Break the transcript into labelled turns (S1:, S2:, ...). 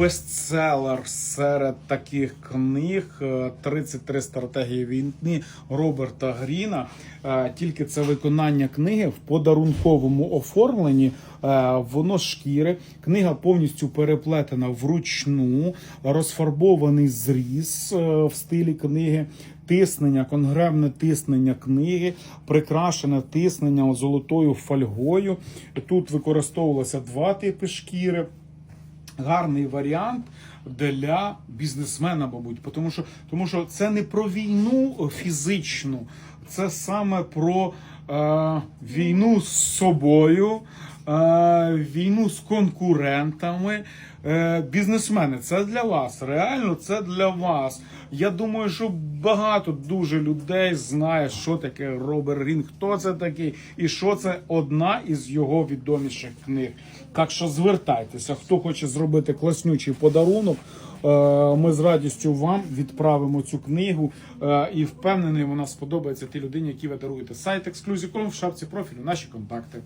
S1: Бестселер серед таких книг е, 33 стратегії війни Роберта Гріна. Е, Тільки це виконання книги в подарунковому оформленні. Е, Воно шкіри. Книга повністю переплетена вручну, розфарбований зріз е, в стилі книги. Тиснення, конгревне тиснення книги, прикрашене тиснення золотою фольгою. Тут використовувалося два типи шкіри гарний варіант для бізнесмена, мабуть, тому що, тому що це не про війну фізичну, це саме про е, війну з собою, війну з конкурентами. Е, бізнесмени, це для вас. Реально, це для вас. Я думаю, що багато дуже людей знає, що таке Роберт Грін, хто це такий, і що це одна із його відоміших книг. Так що звертайтеся, хто хоче зробити класнючий подарунок. е, Ми з радістю вам відправимо цю книгу е, і впевнений, вона сподобається тій людині, які ви даруєте. Сайт Exclusive.com в шапці профілю. Наші контакти.